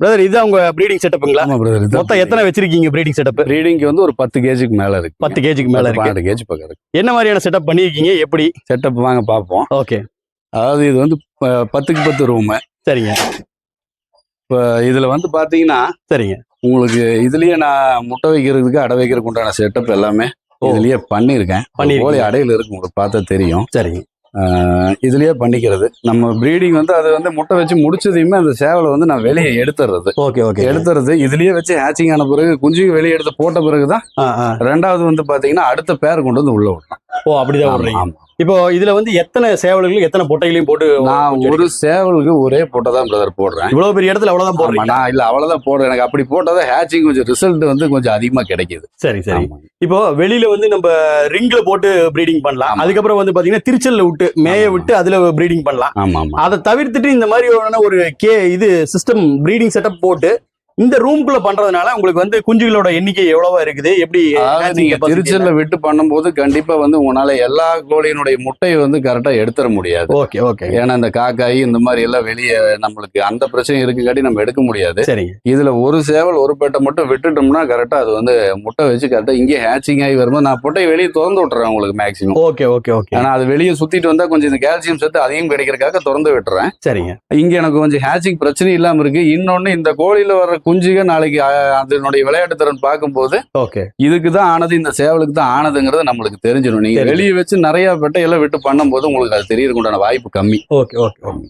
Brother இதுதான் உங்க breeding செட்டப்புங்களா ஆமா பிரதர் மொத்தம் எத்தனை வச்சிருக்கீங்க ப்ரீடிங் செட்டப் ப்ரீடிங்க்கு வந்து ஒரு பத்து கேஜிக்கு மேல இருக்கு. பத்து கேஜிக்கு மேல இருக்கு. பன்னெண்டு கேஜி பக்கம் இருக்கு. என்ன மாதிரியான செட்டப் பண்ணிருக்கீங்க? எப்படி? செட்டப் வாங்க பார்ப்போம். ஓகே அதாவது இது வந்து பத்துக்கு பத்து ரூமு சரிங்க. இப்போ இதுல வந்து பாத்தீங்கன்னா சரிங்க. உங்களுக்கு இதுலயே நான் முட்டை வைக்கிறதுக்கு அடை வைக்கிறதுக்கு உண்டான செட்டப் எல்லாமே. இதுலயே பண்ணியிருக்கேன். கோழி அடையில இருக்கு உங்களுக்கு பார்த்தா தெரியும். சரிங்க. இதுலயே பண்ணிக்கிறது. நம்ம ப்ரீடிங் வந்து அது வந்து முட்டை வச்சு முடிச்சதையுமே அந்த சேவலை வந்து நான் வெளியே எடுத்துறது. Okay okay. எடுத்துறது. இதுலயே வச்சு ஹேச்சிங் ஆன பிறகு குஞ்சுக்கு வெளியே எடுத்து போட்ட பிறகுதான். ரெண்டாவது வந்து பாத்தீங்கன்னா அடுத்த பேர் கொண்டு வந்து உள்ள விடணும். ஓ அப்படிதான் ஆமா. இப்போ இதுல வந்து எத்தனை சேவல்கள் எத்தனை பொட்டைகளையும் போட்டு நான் ஒரு சேவலுக்கு ஒரே போட்டை தான் பிரதர் போடுறேன். இவ்வளவு பெரிய இடத்துல அவ்வளவுதான் போடுறீங்க? நான் இல்ல அவ்வளவுதான் போடுறேன். எனக்கு அப்படி போட்டாதான் ஹேச்சிங் கொஞ்சம் ரிசல்ட் வந்து கொஞ்சம் அதிகமா கிடைக்குது. சரி சரி. இப்போ வெளியில வந்து நம்ம ரிங்ல போட்டு ப்ரீடிங் பண்ணலாம். அதுக்கப்புறம் வந்து பாத்தீங்கன்னா திருச்சல்ல விட்டு மேய. விட்டு அதுல ப்ரீடிங் பண்ணலாம். அதை தவிர்த்துட்டு இந்த மாதிரி ஒரு கே இது சிஸ்டம் ப்ரீடிங் செட்டப் போட்டு இந்த ரூம்குள்ள பண்றதுனால உங்களுக்கு வந்து குஞ்சுகளோட எண்ணிக்கை எவ்வளவா இருக்குது? எப்படி நீங்க திருச்சல்ல விட்டு பண்ணும்போது கண்டிப்பா வந்து உங்களால எல்லா கோழியினுடைய முட்டையை வந்து கரெக்டா எடுத்துட முடியாது. Okay okay. ஏன்னா இந்த காக்காய் இந்த மாதிரி எல்லாம் வெளியே நம்மளுக்கு அந்த பிரச்சனை இருக்குங்காட்டி நம்ம எடுக்க முடியாது. சரிங்க. இதுல ஒரு சேவல் ஒரு பேட்டை மட்டும் விட்டுட்டோம்னா கரெக்டா அது வந்து முட்டை வச்சு கரெக்டா இங்கே ஹேச்சிங் ஆகி வரும்போது நான் முட்டையை வெளியே திறந்து விட்டுறேன் உங்களுக்கு மேக்ஸிமம் ஓகே ஓகே ஓகே. ஏன்னா அது வெளியே சுத்திட்டு வந்தா கொஞ்சம் இந்த கால்சியம் சத்து அதிகம் கிடைக்கிறதுக்காக திறந்து விட்டுறேன். சரிங்க. இங்க எனக்கு கொஞ்சம் ஹேச்சிங் பிரச்சனை இல்லாம இருக்கு. இன்னொன்னு இந்த கோழியில வர்ற குஞ்சுக நாளைக்கு அதனுடைய விளையாட்டு திறன் பார்க்கும்போது ஓகே. இதுக்கு தான் ஆனது இந்த சேவலுக்கு தான் ஆனதுங்கிறது நம்மளுக்கு தெரிஞ்சிடும். நீங்க. வெளியே வச்சு நிறைய பெட்டையெல்லாம் விட்டு பண்ணும்போது உங்களுக்கு அது தெரியறதுக்கு உண்டான வாய்ப்பு கம்மி. Okay okay okay.